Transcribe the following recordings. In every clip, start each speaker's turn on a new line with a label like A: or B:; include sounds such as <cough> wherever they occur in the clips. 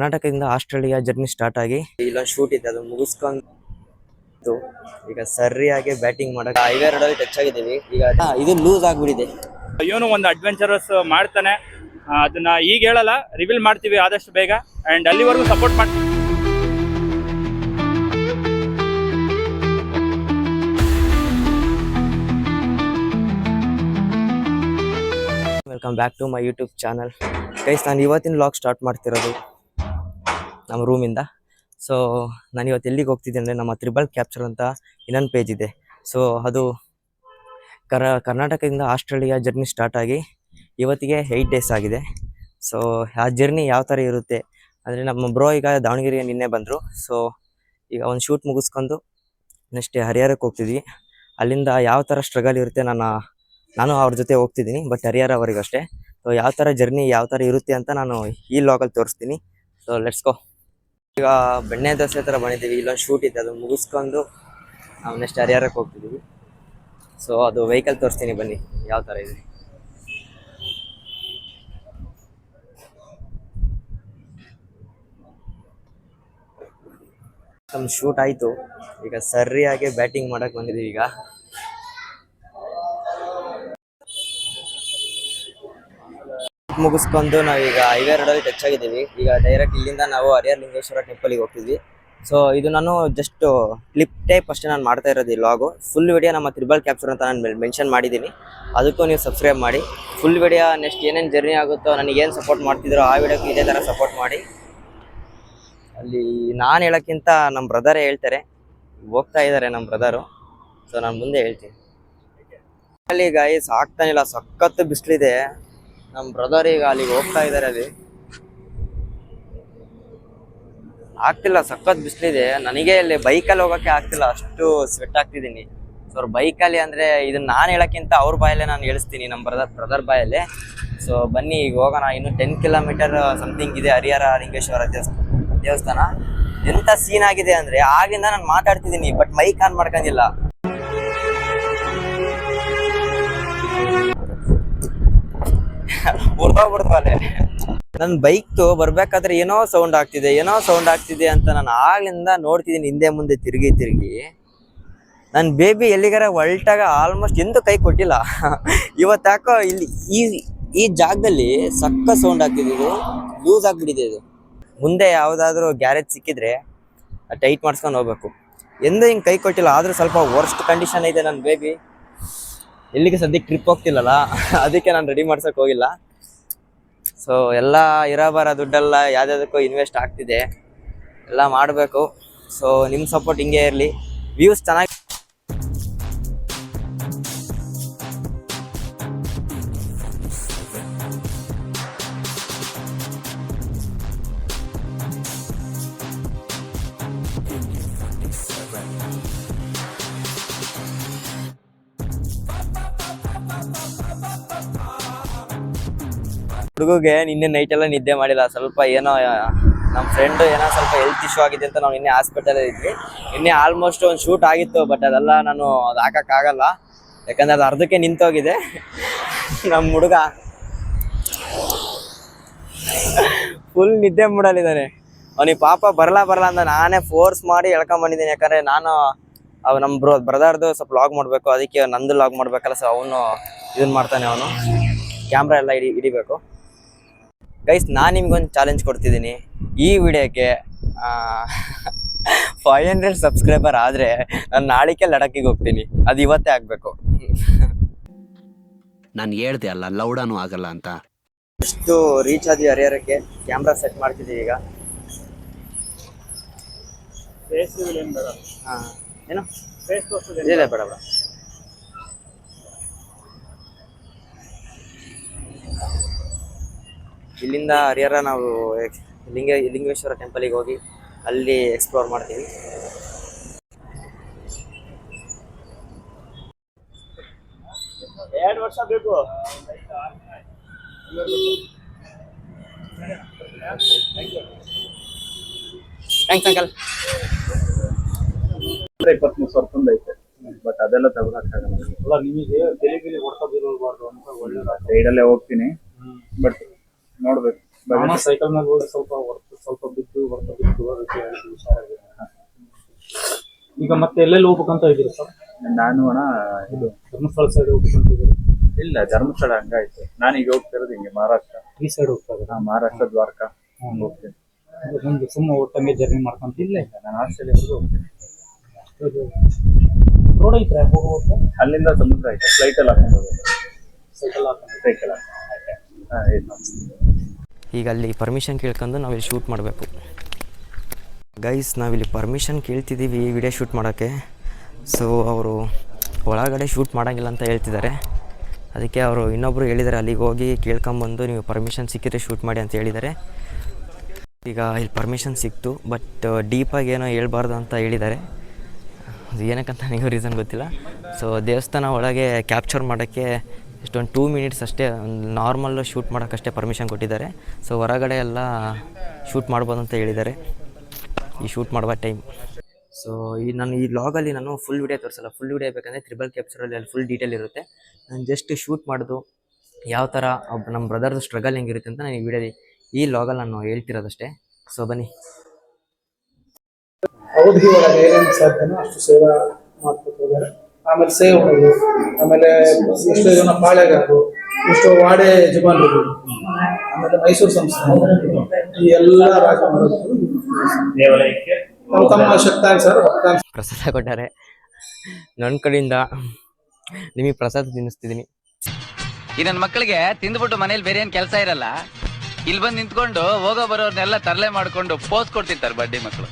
A: ಕರ್ನಾಟಕದಿಂದ Australia journey start ಆಗಿ ಇಲ್ಲೊಂದು ಶೂಟ್ ಇದೆ ಅದು ಮುಗಿಸ್ಕೊಂಡು ಈಗ ಸರಿಯಾಗಿ ಬ್ಯಾಟಿಂಗ್ ಮಾಡಕ್ ಹೈವೇ ರೋಡಲ್ಲಿ ಟಚ್ ಆಗಿದ್ದೀವಿ. ಈಗ ಇದು ಲೂಸ್ ಆಗ್ಬಿಟ್ಟಿದೆ.
B: ಇವನು ಒಂದು ಅಡ್ವೆಂಚರಸ್ ಮಾಡ್ತಾನೆ. ಅದನ್ನ ಈಗ ಹೇಳಲ್ಲ ರಿವೀಲ್ ಮಾಡ್ತೀವಿ ಆದಷ್ಟು ಬೇಗ. ಅಂಡ್ ಅಲ್ಲಿವರೆಗೂ ಸಪೋರ್ಟ್ ಮಾಡ್ತೀವಿ
A: welcome back to my YouTube channel guys ನಾನು ಇವತ್ತಿನ ಲಾಗ್ ಸ್ಟಾರ್ಟ್ ಮಾಡ್ತಿರೋದು. ನಮ್ಮ ರೂಮಿಂದ ಸೊ ನಾನು ಇವತ್ತು ಎಲ್ಲಿಗೆ ಹೋಗ್ತಿದ್ದೆ ಅಂದರೆ ನಮ್ಮ ತ್ರಿಬಲ್ ಕ್ಯಾಪ್ಚರ್ ಅಂತ ಇನ್ನೊಂದು ಪೇಜ್ ಇದೆ. ಸೊ ಅದು ಕರ, ಕರ್ನಾಟಕದಿಂದ ಆಸ್ಟ್ರೇಲಿಯಾ ಜರ್ನಿ ಸ್ಟಾರ್ಟ್ ಆಗಿ ಇವತ್ತಿಗೆ ಏಯ್ಟ್ ಡೇಸ್ ಆಗಿದೆ. ಸೊ ಆ ಜರ್ನಿ ಯಾವ ಥರ ಇರುತ್ತೆ ಅಂದರೆ ನಮ್ಮ ಬ್ರೋ ಈಗ ದಾವಣಗೆರೆಗೆ ನಿನ್ನೆ ಬಂದರು. ಸೊ ಈಗ ಒಂದು ಶೂಟ್ ಮುಗಿಸ್ಕೊಂಡು ನೆಕ್ಸ್ಟ್ ಹರಿಹರಕ್ಕೆ ಹೋಗ್ತಿದ್ವಿ. ಅಲ್ಲಿಂದ ಯಾವ ಥರ ಸ್ಟ್ರಗಲ್ ಇರುತ್ತೆ ನಾನು ನಾನು ಅವ್ರ ಜೊತೆ ಹೋಗ್ತಿದ್ದೀನಿ ಬಟ್ ಹರಿಹರ ಅಷ್ಟೇ ಸೊ ಯಾವ ಥರ ಜರ್ನಿ ಯಾವ ಥರ ಇರುತ್ತೆ ಅಂತ ನಾನು ಈ ಲಾಗಲ್ಲಿ ತೋರಿಸ್ತೀನಿ. ಸೊ ಲೆಟ್ಸ್ ಗೋ ಈಗ ಬೆಣ್ಣೆ ದೋಸೆ ಹತ್ರ ಬಂದಿದ್ದೀವಿ. ಇಲ್ಲೊಂದು ಶೂಟ್ ಇದೆ, ಅದು ಮುಗಿಸ್ಕೊಂಡು ನಾವು ನೆಕ್ಸ್ಟ್ ಹರಿಹರಕ್ಕೆ ಹೋಗ್ತಿದ್ದೀವಿ ಸೊ ಅದು ವೆಹಿಕಲ್ ತೋರಿಸ್ತೀನಿ ಬನ್ನಿ, ಯಾವ ಥರ ಇದೆ. ನಮ್ಮ ಶೂಟ್ ಆಯಿತು. ಈಗ ಸರಿಯಾಗಿ ಬ್ಯಾಟಿಂಗ್ ಮಾಡೋಕ್ಕೆ ಬಂದಿದ್ದೀವಿ ಈಗ. ಮುಗಿಸ್ಕೊಂಡು ನಾವೀಗ ಹೈವೇ ರೋಡಲ್ಲಿ ಟಚ್ ಆಗಿದ್ದೀವಿ. ಈಗ ಡೈರೆಕ್ಟ್ ಇಲ್ಲಿಂದ ನಾವು ಹರಿಹರ ಲಿಂಗೇಶ್ವರ ಟೆಂಪಲ್ಗೆ ಹೋಗ್ತಿದ್ವಿ. ಸೊ ಇದು ನಾನು ಜಸ್ಟ್ ಕ್ಲಿಪ್ ಟೈಪ್ ಅಷ್ಟೇ ನಾನು ಮಾಡ್ತಾ ಇರೋದು ಈ ಲಾಗು ಫುಲ್ ವಿಡಿಯೋ ನಮ್ಮ ತ್ರಿಬಲ್ ಕ್ಯಾಪ್ಚರ್ ಅಂತ ನಾನು ಮೆನ್ಷನ್ ಮಾಡಿದ್ದೀನಿ. ಅದಕ್ಕೂ ನೀವು ಸಬ್ಸ್ಕ್ರೈಬ್ ಮಾಡಿ. ಫುಲ್ ವಿಡಿಯೋ ನೆಕ್ಸ್ಟ್ ಏನೇನು ಜರ್ನಿ ಆಗುತ್ತೋ, ನನಗೇನು ಸಪೋರ್ಟ್ ಮಾಡ್ತಿದ್ರೋ ಆ ವಿಡಿಯೋಕ್ಕೆ ಇದೇ ಥರ ಸಪೋರ್ಟ್ ಮಾಡಿ. ಅಲ್ಲಿ ನಾನು ಹೇಳೋಕ್ಕಿಂತ ನಮ್ಮ ಬ್ರದರೇ ಹೇಳ್ತಾರೆ. ಹೋಗ್ತಾ ಇದ್ದಾರೆ ನಮ್ಮ ಬ್ರದರು ಸೊ ನಾನು ಮುಂದೆ ಹೇಳ್ತೀನಿ. ಅಲ್ಲಿ ಗಾಯಸ್ ಆಗ್ತಾನಿಲ್ಲ ಸಖತ್ತು ಬಿಸಿಲಿದೆ. ನಮ್ಮ ಬ್ರದರ್ ಈಗ ಅಲ್ಲಿಗೆ ಹೋಗ್ತಾ ಇದ್ದಾರೆ ಅಲ್ಲಿ. ಆಗ್ತಿಲ್ಲ, ಸಖತ್ ಬಿಸಿಲಿದೆ. ನನಗೆ ಇಲ್ಲಿ ಬೈಕಲ್ಲಿ ಹೋಗೋಕ್ಕೆ ಆಗ್ತಿಲ್ಲ, ಅಷ್ಟು ಸ್ವೆಟ್ ಆಗ್ತಿದ್ದೀನಿ. ಸೊ ಅವ್ರ ಬೈಕಲ್ಲಿ ಅಂದರೆ ಇದನ್ನ ನಾನು ಹೇಳೋಕ್ಕಿಂತ ಅವ್ರ ಬಾಯಲ್ಲೇ ನಾನು ಹೇಳಿಸ್ತೀನಿ ನಮ್ಮ ಬ್ರದರ್ ಬ್ರದರ್ ಬಾಯಲ್ಲೇ. ಸೊ ಬನ್ನಿ, ಈಗ ಹೋಗೋಣ. ಇನ್ನು ಟೆನ್ ಕಿಲೋಮೀಟರ್ ಸಮಥಿಂಗ್ ಇದೆ, ಹರಿಹರ ಲಿಂಗೇಶ್ವರ ದೇವಸ್ಥಾನ. ಎಂಥ ಸೀನ್ ಆಗಿದೆ ಅಂದರೆ, ಆಗಿಂದ ನಾನು ಮಾತಾಡ್ತಿದ್ದೀನಿ ಬಟ್ ಮೈಕ್ ಆನ್ ಮಾಡ್ಕೊಂಡಿಲ್ಲ. ಹೊರ್ದೋಗ್ಬಿಡ್ತವಲ್ಲೇ ನನ್ನ ಬೈಕ್ ಬರ್ಬೇಕಾದ್ರೆ ಏನೋ ಸೌಂಡ್ ಆಗ್ತಿದೆ, ಏನೋ ಸೌಂಡ್ ಆಗ್ತಿದೆ ಅಂತ ನಾನು ಆಗ್ಲಿಂದ ನೋಡ್ತಿದ್ದೀನಿ ಹಿಂದೆ ಮುಂದೆ ತಿರುಗಿ ತಿರುಗಿ. ನನ್ನ ಬೇಬಿ ಎಲ್ಲಿಗಾರ ಹೊಲ್ಟಾಗ ಆಲ್ಮೋಸ್ಟ್ ಎಂದೂ ಕೈ ಕೊಟ್ಟಿಲ್ಲ. ಇವತ್ತಾಕೋ ಇಲ್ಲಿ ಈ ಈ ಜಾಗದಲ್ಲಿ ಸಕ್ಕ ಸೌಂಡ್ ಆಗ್ತಿದೆ ಇದು. ಲೂಸ್ ಆಗ್ಬಿಟ್ಟಿದೆ ಇದು. ಮುಂದೆ ಯಾವುದಾದ್ರೂ ಗ್ಯಾರೇಜ್ ಸಿಕ್ಕಿದ್ರೆ ಟೈಟ್ ಮಾಡಿಸ್ಕೊಂಡು ಹೋಗ್ಬೇಕು. ಎಂದೂ ಹಿಂಗೆ ಕೈ ಕೊಟ್ಟಿಲ್ಲ, ಆದರೂ ಸ್ವಲ್ಪ ವರ್ಸ್ಟ್ ಕಂಡೀಷನ್ ಇದೆ ನನ್ನ ಬೇಬಿ ಎಲ್ಲಿಗೆ ಸದ್ಯಕ್ಕೆ ಟ್ರಿಪ್ ಹೋಗ್ತಿಲ್ಲಲ್ಲ? <laughs> ಅದಕ್ಕೆ ನಾನು ರೆಡಿ ಮಾಡ್ಸಕ್ ಹೋಗಿಲ್ಲ. ಸೊ ಎಲ್ಲ ಇರೋ ಬರೋ ದುಡ್ಡೆಲ್ಲ ಯಾವ್ದಾದಕ್ಕೂ ಇನ್ವೆಸ್ಟ್ ಆಗ್ತಿದೆ. ಎಲ್ಲ ಮಾಡಬೇಕು. ಸೊ ನಿಮ್ಮ ಸಪೋರ್ಟ್ ಹಿಂಗೆ ಇರಲಿ. ವ್ಯೂಸ್ ಚೆನ್ನಾಗಿ ಹುಡುಗಗೆ ನಿನ್ನೆ ನೈಟ್ ಎಲ್ಲ ನಿದ್ದೆ ಮಾಡಿಲ್ಲ. ಸ್ವಲ್ಪ ಏನೋ ನಮ್ಮ ಫ್ರೆಂಡ್ ಏನೋ ಸ್ವಲ್ಪ ಹೆಲ್ತ್ ಇಶ್ಯೂ ಆಗಿದೆ ಅಂತ ನಾವು ನಿನ್ನೆ ಹಾಸ್ಪಿಟಲ್ ಇದ್ವಿ. ನಿನ್ನೆ ಆಲ್ಮೋಸ್ಟ್ ಒಂದು ಶೂಟ್ ಆಗಿತ್ತು ಬಟ್ ಅದೆಲ್ಲ ನಾನು ಅದು ಹಾಕೋಕ್ಕಾಗಲ್ಲ ಯಾಕಂದ್ರೆ ಅದು ಅರ್ಧಕ್ಕೆ ನಿಂತೋಗಿದೆ. ನಮ್ಮ ಹುಡುಗ ಫುಲ್ ನಿದ್ದೆ ಮೂಡಲಿದ್ದಾನೆ ಅವನಿಗೆ ಪಾಪ ಬರಲ್ಲ ಬರಲ್ಲ ಅಂತ ನಾನೇ ಫೋರ್ಸ್ ಮಾಡಿ ಎಳ್ಕೊಂಡ್ ಬಂದಿದ್ದೀನಿ ಯಾಕಂದ್ರೆ ನಾನು, ಅವ್ ನಮ್ಮ ಬ್ರೋ ಬ್ರದರ್ದು ಸ್ವಲ್ಪ ಲಾಗ್ ಮಾಡಬೇಕು. ಅದಕ್ಕೆ ನಂದು ಲಾಗ್ ಮಾಡ್ಬೇಕಲ್ಲ ಸೊ ಅವನು ಇದನ್ನ ಮಾಡ್ತಾನೆ ಅವನು. ಕ್ಯಾಮ್ರಾ ಎಲ್ಲ ಹಿಡಿ ಹಿಡಿಬೇಕು ಗೈಸ್ ನಾನು ನಿಮ್ಗೊಂದು ಚಾಲೆಂಜ್ ಕೊಡ್ತಿದ್ದೀನಿ ಈ ವಿಡಿಯೋಕ್ಕೆ ಫೈವ್ ಹಂಡ್ರೆಡ್ ಸಬ್ಸ್ಕ್ರೈಬರ್ ಆದರೆ ನಾನು ನಾಳಿಕೆ ಲಡಕ್ಕಿಗೆ ಹೋಗ್ತೀನಿ. ಅದು ಇವತ್ತೇ ಆಗಬೇಕು.
C: ನಾನು ಹೇಳ್ದೆ ಅಲ್ಲ ಲೌಡಾನು ಆಗಲ್ಲ ಅಂತ.
A: ಎಷ್ಟು ರೀಚ್ ಆದ್ವಿ ಹರಿಹರಕ್ಕೆ. ಕ್ಯಾಮ್ರಾ ಸೆಟ್ ಮಾಡ್ತಿದ್ದೀವಿ ಈಗ. ಹಾಂ. ಏನು? ಇಲ್ಲ ಬೇಡ ಬೇಡ. ಇಲ್ಲಿಂದ ಹರಿಹರ ನಾವು ಎಕ್ಸ್- ಲಿಂಗ ಲಿಂಗೇಶ್ವರ ಟೆಂಪಲಿಗೆ ಹೋಗಿ ಅಲ್ಲಿ ಎಕ್ಸ್ಪ್ಲೋರ್ ಮಾಡ್ತೀವಿ.
B: ಎರಡು ವರ್ಷ ಬೇಕು.
A: ಥ್ಯಾಂಕ್ಸ್ ಅಂಕಲ್
D: ಇಪ್ಪತ್ಮೂರು ಸಾವಿರ ತುಂಬ ಐತೆ. ಬಟ್ ಅದೆಲ್ಲ ತಗೊಳಕ್ಕಾಗಲ್ಲ ನಿಮಗೆ ತೆಲಿಗಿಲಿ ಹೊಡ್ಕೋದಿರಬಾರ್ದು ಅಂತ ಒಳ್ಳೆ ಸೈಡಲ್ಲೇ ಹೋಗ್ತೀನಿ. ಬಟ್ ನೋಡ್ಬೇಕು.
E: ನಾನು ಸೈಕಲ್ ಮೇಲೆ ಹೋಗಿ ಸ್ವಲ್ಪ ಹೊರ್ತು ಸ್ವಲ್ಪ
D: ಈಗ ಮತ್ತೆ ಎಲ್ಲೆಲ್ಲಿ ಹೋಗ್ಬೇಕಂತ ಇದ್ದೀರಿ ಸರ್?
E: ನಾನು ಅಣ್ಣ ಇದು
D: ಧರ್ಮಸ್ಥಳ ಸೈಡ್ ಹೋಗ್ಬೇಕಂತ ಇದ್ದೀರಿ?
E: ಇಲ್ಲ ಧರ್ಮಸ್ಥಳ ಹಂಗಾಯ್ತು. ಈಗ ಹೋಗ್ತಿರೋದು ಹಿಂಗೆ ಮಹಾರಾಷ್ಟ್ರ.
D: ಈ ಸೈಡ್ ಹೋಗ್ತಾ ಇದ್ದೀರಾ?
E: ಹಾ, ಮಹಾರಾಷ್ಟ್ರ ದ್ವಾರಕಾ. ಹೋಗ್ತೀನಿ.
D: ಮುಂದೆ ಸುಮ್ಮನೆ ಒಟ್ಟಂಗೆ ಜರ್ನಿ ಮಾಡ್ಕೊಂತ
E: ಇಲ್ಲ ಇಲ್ಲ ನಾನು ಆಸ್ಟ್ರೇಲಿಯಾವರೆಗೂ ಹೋಗ್ತೀನಿ.
D: ರೋಡ್ ಐತ್ರಾ? ಹೋಗೋದು
E: ಅಲ್ಲಿಂದ ಸಮುದ್ರ ಐತೆ. ಫ್ಲೈಟ್ ಅಲ್ಲಿ ಹಾಕೊಂಡು ಹೋಗೋದು.
D: ಸೈಕಲ್ ಹಾಕೊಂಡು
E: ಸೈಕಲ್ ಹಾಂ ಇದು.
A: ಈಗ ಅಲ್ಲಿ ಪರ್ಮಿಷನ್ ಕೇಳ್ಕೊಂಡು ನಾವಿಲ್ಲಿ ಶೂಟ್ ಮಾಡಬೇಕು. ಗೈಸ್ ನಾವಿಲ್ಲಿ ಪರ್ಮಿಷನ್ ಕೇಳ್ತಿದ್ದೀವಿ ವಿಡಿಯೋ ಶೂಟ್ ಮಾಡೋಕ್ಕೆ. ಸೊ ಅವರು ಒಳಗಡೆ ಶೂಟ್ ಮಾಡೋಂಗಿಲ್ಲ ಅಂತ ಹೇಳ್ತಿದ್ದಾರೆ. ಅದಕ್ಕೆ ಅವರು ಇನ್ನೊಬ್ಬರು ಹೇಳಿದ್ದಾರೆ ಅಲ್ಲಿಗೆ ಹೋಗಿ ಕೇಳ್ಕೊಂಬಂದು ನೀವು ಪರ್ಮಿಷನ್ ಸಿಕ್ಕಿದ್ರೆ ಶೂಟ್ ಮಾಡಿ ಅಂತ ಹೇಳಿದ್ದಾರೆ ಈಗ ಇಲ್ಲಿ ಪರ್ಮಿಷನ್ ಸಿಕ್ತು ಬಟ್ ಡೀಪಾಗಿ ಏನೋ ಹೇಳ್ಬಾರ್ದು ಅಂತ ಹೇಳಿದ್ದಾರೆ ಅದು ಏನಕ್ಕಂತ ನನಗೂ ರೀಸನ್ ಗೊತ್ತಿಲ್ಲ. ಸೊ ದೇವಸ್ಥಾನ ಒಳಗೆ ಕ್ಯಾಪ್ಚರ್ ಮಾಡೋಕ್ಕೆ ಎಷ್ಟೊಂದು ಟೂ ಮಿನಿಟ್ಸ್ ಅಷ್ಟೇ ನಾರ್ಮಲ್ ಶೂಟ್ ಮಾಡೋಕ್ಕಷ್ಟೇ ಪರ್ಮಿಷನ್ ಕೊಟ್ಟಿದ್ದಾರೆ. ಸೊ ಹೊರಗಡೆ ಎಲ್ಲ ಶೂಟ್ ಮಾಡ್ಬೋದು ಅಂತ ಹೇಳಿದ್ದಾರೆ. ಈ ಶೂಟ್ ಮಾಡುವ ಟೈಮ್ ಸೊ ಈ ನಾನು ಈ ಲಾಗಲ್ಲಿ ನಾನು ಫುಲ್ ವಿಡಿಯೋ ತೋರಿಸಲ್ಲ. ಫುಲ್ ವಿಡಿಯೋ ಬೇಕಂದರೆ ತ್ರಿಬಲ್ ಕ್ಯಾಪ್ಚರಲ್ಲಿ ಅಲ್ಲಿ ಫುಲ್ ಡೀಟೇಲ್ ಇರುತ್ತೆ. ನಾನು ಜಸ್ಟ್ ಶೂಟ್ ಮಾಡೋದು ಯಾವ ಥರ ನಮ್ಮ ಬ್ರದರ್ದು ಸ್ಟ್ರಗಲ್ ಹೆಂಗಿರುತ್ತೆ ಅಂತ ನಾನು ಈ ವಿಡಿಯೋಲಿ ಈ ಲಾಗಲ್ಲಿ ನಾನು ಹೇಳ್ತಿರೋದಷ್ಟೇ. ಸೊ ಬನ್ನಿ.
F: ಏನೇನು ಸಾಧ್ಯನೋ ಅಷ್ಟು ಸೇವಾ ಮಾಡ್ಕೊತ ಹೋಗ್ಯಾರೆ ಆಮೇಲೆ ಸೇವಕರು ಆಮೇಲೆ ಎಷ್ಟೋ ಜನ ಪಾಳೆಗಾರರು ಎಷ್ಟೋ ವಾಡೆ ಯಜಮಾನರು ಆಮೇಲೆ ಮೈಸೂರು ಸಂಸ್ಥಾನ ಈ ಎಲ್ಲ ರಾಜ
B: ದೇವಾಲಯಕ್ಕೆ
F: ತಮ್ಮ ತಮ್ಮ ಶಕ್ತಾನುಸಾರ ಭಕ್ತಾನುಸಾರ
A: ಪ್ರಸಾದ ಕೊಟ್ಟಾರೆ ನನ್ನ ಕಡೆಯಿಂದ ನಿಮಗೆ ಪ್ರಸಾದ ತಿನ್ನಿಸ್ತಿದ್ದೀನಿ.
G: ಈ ನನ್ನ ಮಕ್ಕಳಿಗೆ ತಿಂದ್ಬಿಟ್ಟು ಮನೇಲಿ ಬೇರೆ ಏನು ಕೆಲಸ ಇರಲ್ಲ. ಇಲ್ಲಿ ಬಂದು ನಿಂತ್ಕೊಂಡು ಹೋಗೋ ಬರೋರ್ನೆಲ್ಲ ತರಲೆ ಮಾಡ್ಕೊಂಡು ಪೋಸ್ ಕೊಡ್ತಿರ್ತಾರೆ ಬಡ್ಡಿ ಮಕ್ಕಳು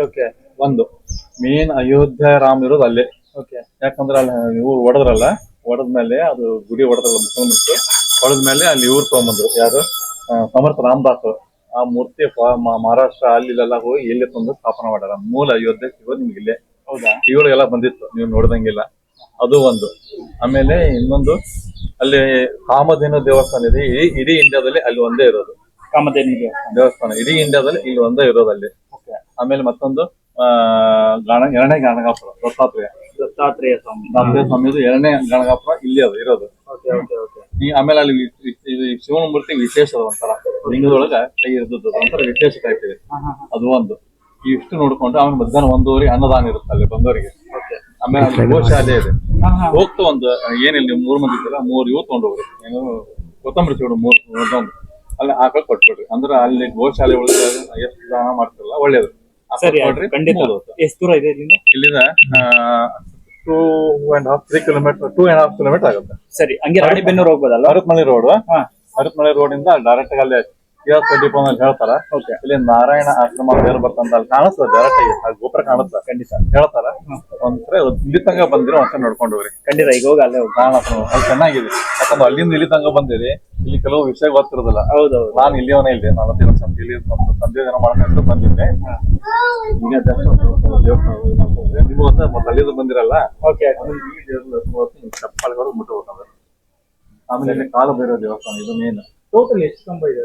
D: ಓಕೆ. ಓಕೆ ಒಂದು. ಮೇನ್ ಅಯೋಧ್ಯ ರಾಮ್ ಇರೋದು ಅಲ್ಲೇ. ಓಕೆ. ಯಾಕಂದ್ರೆ ಅಲ್ಲಿ ಇವ್ರು ಹೊಡೆದ್ರಲ್ಲ ಹೊಡೆದ್ಮೇಲೆ ಅದು ಗುಡಿ ಹೊಡೆದ್ರಲ್ಲ ಮುಸ್ಲಿಮ್ಸ್ ಹೊಡೆದ್ಮೇಲೆ ಅಲ್ಲಿ ಇವ್ರು ತಗೊಂಬಂದ್ರು. ಯಾರು? ಆ, ಸಮರ್ಥ ರಾಮದಾಸ್ ಆ ಮೂರ್ತಿ ಫ- ಮ- ಮಹಾರಾಷ್ಟ್ರ ಅಲ್ಲಿ ಇಲ್ಲೆಲ್ಲ ಹೋಗಿ ಎಲ್ಲಿ ತಂದು ಸ್ಥಾಪನೆ ಮಾಡ್ಯಾರ. ಮೂಲ ಅಯೋಧ್ಯೆ ಸಿಗೋದು ನಿಮ್ಗೆ ಇಲ್ಲೇ. ಹೌದಾ? ಇವುಗಳಿಗೆಲ್ಲ ಬಂದಿತ್ತು. ನೀವು ನೋಡ್ದಂಗಿಲ್ಲ. ಅದು ಒಂದು. ಆಮೇಲೆ ಇನ್ನೊಂದು ಅಲ್ಲಿ ಕಾಮಧೇನು ದೇವಸ್ಥಾನ ಇದೆ. ಇಡೀ ಇಡೀ ಇಂಡಿಯಾದಲ್ಲಿ ಅಲ್ಲಿ ಒಂದೇ ಇರೋದು.
B: ಕಾಮಧೇನು
D: ದೇವಸ್ಥಾನ. ಇಡೀ ಇಂಡಿಯಾದಲ್ಲಿ ಇಲ್ಲಿ ಒಂದೇ ಇರೋದು ಅಲ್ಲಿ. ಆಮೇಲೆ ಮತ್ತೊಂದು ಆ ಗಣ ಎರಡನೇ ಗಣಗಾಪುರ ದತ್ತಾತ್ರೇಯ.
B: ದತ್ತಾತ್ರೇಯ ಸ್ವಾಮಿ.
D: ದತ್ತಾತ್ರೇಯ ಸ್ವಾಮಿದು ಎರಡನೇ ಗಣಗಾಪುರ ಇಲ್ಲಿ ಅದು ಇರೋದು. ಈ ಆಮೇಲೆ ಅಲ್ಲಿ ಶಿವನ ಮೂರ್ತಿ ವಿಶೇಷ ಅದ ಒಂಥರ. ಲಿಂಗದೊಳಗ ಕೈ ಇರ್ದದ್ದು ಒಂಥರ ವಿಶೇಷ ಟೈಪ್ ಇದೆ. ಅದು ಒಂದು. ಇಷ್ಟು ನೋಡ್ಕೊಂಡು ಆಮೇಲೆ ಮಧ್ಯಾಹ್ನ ಒಂದೂವರೆ ಅನ್ನದಾನ ಇರುತ್ತೆ ಅಲ್ಲಿ ಬಂದವರಿಗೆ. ಆಮೇಲೆ ಅಲ್ಲಿ ಗೋಶಾಲೆ ಇದೆ. ಹೋಗ್ತಾ ಒಂದು ಏನಿಲ್ಲ ನೀವು ಮೂರು ಮಂದಿ ಇದ್ದೀರಾ ಮೂರ್ ಇವು ಹೋಗ್ರಿ ಏನು ಕೊತ್ತಂಬರಿ ಚೂಡು ಮೂರ್. ಅಲ್ಲಿ ಆಕಳ ಕೊಟ್ಬಿಡ್ರಿ. ಅಂದ್ರೆ ಅಲ್ಲಿ ಗೋಶಾಲೆ ಒಳಗೆ ಎಷ್ಟು ದಾನ ಮಾಡ್ತಿರಲ್ಲ ಒಳ್ಳೇದು.
B: ಸರಿ ಆಯ್ತು, ಖಂಡಿತ. ಎಷ್ಟು ದೂರ ಇದೆ ಇಲ್ಲಿಂದ?
D: ಇಲ್ಲಿಂದ two and half three kilometre two and half kilometre ಆಗುತ್ತೆ.
B: ಸರಿ ಹಂಗೆ ರಾಣಿಬೆನ್ನೂರು ಹೋಗ್ಬೋದಲ್ಲ
D: ಹರತ್ಮಳ್ಳಿ ರೋಡ್
B: ಹಾ.
D: ಹರತ್ಮಳ್ಳಿ ರೋಡ್ ಇಂದ ಡೈರೆಕ್ಟ್ ಅಲ್ಲಿ ಕಿಯಾಸ್ ಡಿಪೋ ಅಂತ ಹೇಳ್ತಾರ. ಇಲ್ಲಿ ನಾರಾಯಣ ಆಶ್ರಮ ಬೇರೆ ಬರ್ತಂತ ಅಲ್ಲಿ ಕಾಣಿಸ್ತದೆ ಡೈರೆಕ್ಟ್ ಆಗಿ. ಅಲ್ಲಿ ಗೋಪುರ ಕಾಣಿಸ್ತದೆ ಖಂಡಿತ. ಹೇಳ್ತಾರ. ಒಂದ್ಸರಿ ಇಲ್ಲಿ ತಂಗ ಬಂದಿರೋ ಅಂತ ನೋಡ್ಕೊಂಡು ಹೋಗ್ರಿ.
B: ಖಂಡಿತ ಈಗ ಹೋಗಿ ಅಲ್ಲೇ ಹೋಗಿ
D: ಕಾಣತ್ತ ಅಲ್ಲಿ ಚೆನ್ನಾಗಿದೆ. ಯಾಕಂದ್ರೆ ಅಲ್ಲಿಂದ ಇಲ್ಲಿ ತಂಗ ಬಂದಿರಿ ಇಲ್ಲಿ ಕೆಲವು ವಿಷಯ ಗೊತ್ತಿರೋದಿಲ್ಲ.
B: ಹೌದೌದು.
D: ನಾನು ಇಲ್ಲಿಯವನೇ ಇದ್ದೆ ನಲವತ್ತೈದು ವರ್ಷ ಅಂತ ಇಲ್ಲಿ ನಮ್ಮ ತಂದೆ ಜನ ಮಾಡ್ಕೊಂಡು ಬಂದಿದ್ದೆ. ನಿಮ್ಗೆ ಗೊತ್ತಾ ಮತ್ತೆ ಅಲ್ಲಿಂದ ಬಂದಿರಲ್ಲ?
B: ಓಕೆ.
D: ಚಪ್ಪಾಳೆ ಹೊರಗೆ ಮುಟ್ಟಬೇಕು ಆಮೇಲೆ ಇಲ್ಲಿ ಕಾಲು ಬೇರೋ ದೇವಸ್ಥಾನ ಇದು ಮೇನ್
B: ಟೋಟಲ್ ಎಷ್ಟು ಕಂಬ ಇದೆ?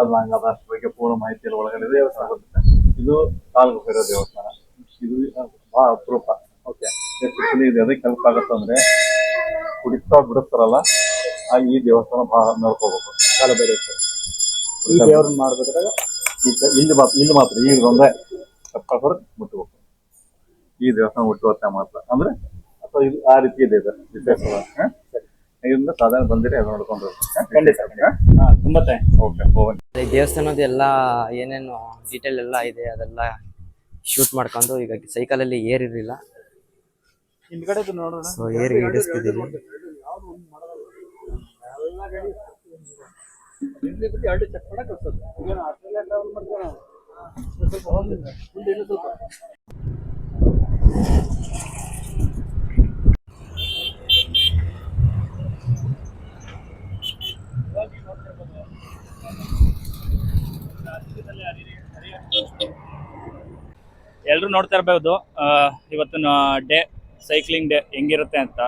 D: ಅದು ನಂಗೆ ಅದ್ರ ಬಗ್ಗೆ ಪೂರ್ಣ ಮಾಹಿತಿ ಒಳಗಡೆ ದೇವಸ್ಥಾನ ಗೊತ್ತಿದೆ ಇದು ಕಾಲು ಬೇರೋ ದೇವಸ್ಥಾನ. ಇದು ಬಹಳ ಅಪರೂಪ. ಓಕೆ. ಎಷ್ಟು ಇದೆ ಅದಕ್ಕೆ ಕೆಲಸ ಆಗುತ್ತಂದ್ರೆ ಕುಡಿತಾ ಬಿಡಿಸ್ತಾರಲ್ಲ ಆ ಈ ದೇವಸ್ಥಾನ ಬಹಳ ನೋಡ್ಕೋಬೇಕು. ಕಾಲ ಭೈರವೇಶ್ವರ
B: ಈ ದೇವ್ರನ್ನ ಮಾಡ್ಬೇಕಾದ್ರೆ
D: ಈ- ಇಲ್ಲಿ ಮಾತ್ರ ಇಲ್ಲಿ ಮಾತ್ರ ಈಗ ಒಂದೇ ಹೊರಗೆ ಮುಟ್ಟಬೇಕು ಈ ದೇವಸ್ಥಾನ ಮುಟ್ಟುವ ಮಾತ್ರ. ಅಂದ್ರೆ ಅಥವಾ ಇದು ಆ ರೀತಿ ಇದೆ ಇದು ವಿಶೇಷವಾದ ಹ? ಇದರಿಂದ ಸಾಧಾರಣ ಬಂದಿರಿ ಅದು ನೋಡ್ಕೊಂಡು
B: ಖಂಡಿತ ತುಂಬಾ ಥ್ಯಾಂಕ್ಸ್
D: ಓಕೆ ಹೋಗಿ
A: ದೇವಸ್ಥಾನದ ಎಲ್ಲ ಏನೇನು ಡೀಟೇಲ್ ಎಲ್ಲ ಇದೆ ಅದೆಲ್ಲ ಶೂಟ್ ಮಾಡ್ಕೊಂಡು ಈಗ ಸೈಕಲಲ್ಲಿ ಏರ್ ಇರಲಿಲ್ಲ
B: ಹಿಂದ್ಗಡೆ ನೋಡೋಣ.
A: ಸೊ ಏರ್ ಇಡಿಸ್ತಿದ್ದೀವಿ
B: ಎಲ್ಲರೂ ನೋಡ್ತಾ ಇರ್ಬೋದು. ಆ, ಇವತ್ತಿನ ಡೇ ಸೈಕ್ಲಿಂಗ್ ಡೇ ಹೆಂಗಿರುತ್ತೆ ಅಂತ.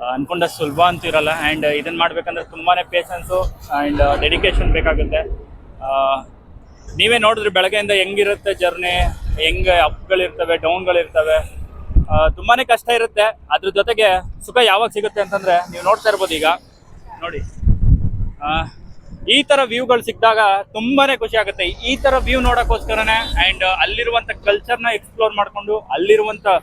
B: ಆ, ಅನ್ಕೊಂಡಷ್ಟು ಸುಲಭ ಅಂತೂ ಇರಲ್ಲ ಆ್ಯಂಡ್ ಇದನ್ನ ಮಾಡ್ಬೇಕಂದ್ರೆ ತುಂಬಾನೇ ಪೇಷನ್ಸು ಆ್ಯಂಡ್ ಡೆಡಿಕೇಶನ್ ಬೇಕಾಗುತ್ತೆ. ಆ, ನೀವೇ ನೋಡಿದ್ರೆ ಬೆಳಗ್ಗೆಯಿಂದ ಹೆಂಗಿರುತ್ತೆ ಜರ್ನಿ ಹೆಂಗೆ ಅಪ್ಗಳಿರ್ತವೆ ಡೌನ್ಗಳಿರ್ತವೆ ತುಂಬಾ ಕಷ್ಟ ಇರುತ್ತೆ. ಅದ್ರ ಜೊತೆಗೆ ಸುಖ ಯಾವಾಗ ಸಿಗುತ್ತೆ ಅಂತಂದ್ರೆ ನೀವು ನೋಡ್ತಾ ಇರ್ಬೋದು ಈಗ. ನೋಡಿ. ಈ ತರ ವ್ಯೂಗಳು ಸಿಕ್ಕಿದಾಗ ತುಂಬಾನೇ ಖುಷಿ ಆಗುತ್ತೆ. ಈ ತರ ವ್ಯೂ ನೋಡೋಕ್ಕೋಸ್ಕರನೇ ಆ್ಯಂಡ್ ಅಲ್ಲಿರುವಂತ ಕಲ್ಚರ್ನ ಎಕ್ಸ್ಪ್ಲೋರ್ ಮಾಡ್ಕೊಂಡು ಅಲ್ಲಿರುವಂತ ಆ,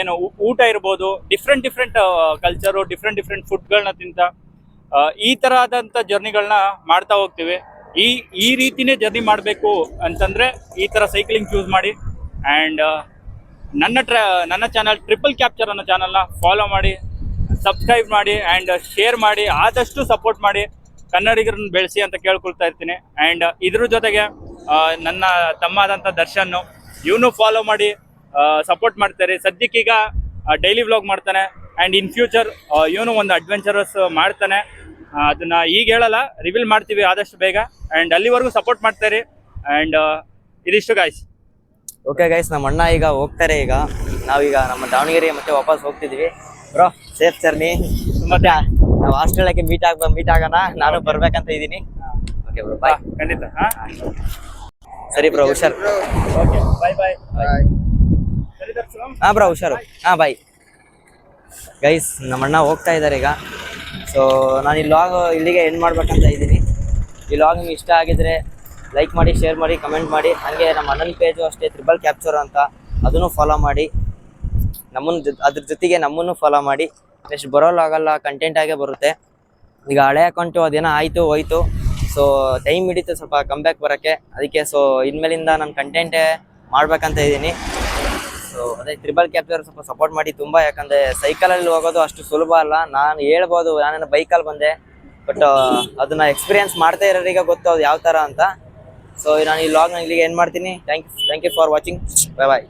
B: ಏನು ಊಟ ಇರ್ಬೋದು different different culture different different ಫುಡ್ಗಳನ್ನ ತಿಂತ ಈ ಥರ ಆದಂಥ ಜರ್ನಿಗಳನ್ನ ಮಾಡ್ತಾ ಹೋಗ್ತೀವಿ. ಈ ಈ ರೀತಿನೇ ಜರ್ನಿ ಮಾಡಬೇಕು ಅಂತಂದರೆ ಈ ಥರ ಸೈಕ್ಲಿಂಗ್ ಚೂಸ್ ಮಾಡಿ ಆ್ಯಂಡ್ ನನ್ನ ಟ್ರ ನನ್ನ ಚಾನಲ್ ಟ್ರಿಪಲ್ ಕ್ಯಾಪ್ಚರ್ ಅನ್ನೋ ಚಾನಲ್ನ ಫಾಲೋ ಮಾಡಿ ಸಬ್ಸ್ಕ್ರೈಬ್ ಮಾಡಿ ಆ್ಯಂಡ್ ಶೇರ್ ಮಾಡಿ, ಆದಷ್ಟು ಸಪೋರ್ಟ್ ಮಾಡಿ, ಕನ್ನಡಿಗರನ್ನ ಬೆಳೆಸಿ ಅಂತ ಕೇಳ್ಕೊಳ್ತಾ ಇರ್ತೀನಿ. ಆ್ಯಂಡ್ ಇದ್ರ ಜೊತೆಗೆ ನನ್ನ ತಮ್ಮ ಆದಂಥ ದರ್ಶನ್, ಇವನು ಫಾಲೋ ಮಾಡಿ ಸಪೋರ್ಟ್ ಮಾಡ್ತಾರೆ. ಸದ್ಯಕ್ಕೀಗ ಡೈಲಿ ವ್ಲಾಗ್ ಮಾಡ್ತಾನೆ. ಆ್ಯಂಡ್ ಇನ್ ಫ್ಯೂಚರ್ ಇವನು ಒಂದು ಅಡ್ವೆಂಚರಸ್ ಮಾಡ್ತಾನೆ. ಅದನ್ನ ಈಗ ಹೇಳಲ್ಲ ರಿವೀಲ್ ಮಾಡ್ತೀವಿ ಆದಷ್ಟು ಬೇಗ. ಆ್ಯಂಡ್ ಅಲ್ಲಿವರೆಗೂ ಸಪೋರ್ಟ್ ಮಾಡ್ತಾರೆ. ಆ್ಯಂಡ್ ಇದಿಷ್ಟು ಗಾಯ್ಸ್
A: ಓಕೆ ಗೈಸ್ ನಮ್ಮ ಅಣ್ಣ ಈಗ ಹೋಗ್ತಾರೆ ಈಗ. ನಾವೀಗ ನಮ್ಮ ದಾವಣಗೆರೆ ಮತ್ತೆ ವಾಪಸ್ ಹೋಗ್ತಿದ್ವಿ. ಬ್ರೋ ಸೇಫ್ ಜರ್ನಿ ಮತ್ತೆ ನಾವು ಹಾಸ್ಟೆಲ್ಗೆ ಮೀಟ್ ಆಗ ಮೀಟ್ ಆಗೋಣ. ನಾನು ಬರ್ಬೇಕಂತ ಇದ್ದೀನಿ. ಓಕೆ ಬ್ರೋ ಬಾಯ್
B: ಖಂಡಿತ.
A: ಸರಿ ಬ್ರೋ ಹುಷಾರ್.
B: ಓಕೆ ಬಾಯ್ ಬಾಯ್ ದರ್ಶನ್
A: ಹಾಂ ಬ್ರೋ, ಹುಷಾರು. ಹಾಂ ಬಾಯ್ ಗೈಸ್ ನಮ್ಮ ಅಣ್ಣ ಹೋಗ್ತಾ ಇದ್ದಾರೆ ಈಗ. ಸೊ ನಾನು ಈ ಲಾಗ್ ಇಲ್ಲಿಗೆ ಎಂಡ್ ಮಾಡ್ಬೇಕಂತ ಇದ್ದೀನಿ. ಈ ಲಾಗ್ ನಿಮ್ಗೆ ಇಷ್ಟ ಆಗಿದ್ರೆ ಲೈಕ್ ಮಾಡಿ ಶೇರ್ ಮಾಡಿ ಕಮೆಂಟ್ ಮಾಡಿ. ಹಾಗೆ ನಮ್ಮ ಅಣ್ಣನ ಪೇಜು ಅಷ್ಟೇ ತ್ರಿಬಲ್ ಕ್ಯಾಪ್ಚರ್ ಅಂತ. ಅದನ್ನು ಫಾಲೋ ಮಾಡಿ. ನಮ್ಮನ್ನು ಅದ್ರ ಜೊತೆಗೆ ನಮ್ಮನ್ನು ಫಾಲೋ ಮಾಡಿ. ನೆಕ್ಸ್ಟ್ ಬರೋಲ್ಲ ಆಗಲ್ಲ ಕಂಟೆಂಟ್ ಆಗೇ ಬರುತ್ತೆ. ಈಗ ಹಳೆ ಅಕೌಂಟು ಅದೇನ ಆಯಿತು, ಹೋಯ್ತು. ಸೊ ಟೈಮ್ ಹಿಡಿತು ಸ್ವಲ್ಪ ಕಮ್ ಬ್ಯಾಕ್ ಬರೋಕ್ಕೆ. ಅದಕ್ಕೆ ಸೊ ಇನ್ಮೇಲಿಂದ ನಾನು ಕಂಟೆಂಟೇ ಮಾಡ್ಬೇಕಂತ ಇದ್ದೀನಿ. ಸೊ ಅದೇ ಟ್ರಿಬಲ್ ಕ್ಯಾಪ್ಚರ್ ಸ್ವಲ್ಪ ಸಪೋರ್ಟ್ ಮಾಡಿ ತುಂಬ ಸೈಕಲ್ ಸೈಕಲಲ್ಲಿ ಹೋಗೋದು ಅಷ್ಟು ಸುಲಭ ಅಲ್ಲ. ನಾನು ಹೇಳ್ಬೋದು, ನಾನೇನು ಬೈಕಲ್ಲಿ ಬಂದೆ ಬಟ್ ಅದನ್ನ ಎಕ್ಸ್ಪೀರಿಯನ್ಸ್ ಮಾಡ್ತಾ ಇರೋರಿಗೆ ಗೊತ್ತು ಅದು ಯಾವ ಥರ ಅಂತ. ಸೊ ನಾನು ಈ ಲಾಗ್ನ ಇಲ್ಲಿಗೆ ಏನು ಮಾಡ್ತೀನಿ. Thank you thank you for watching bye bye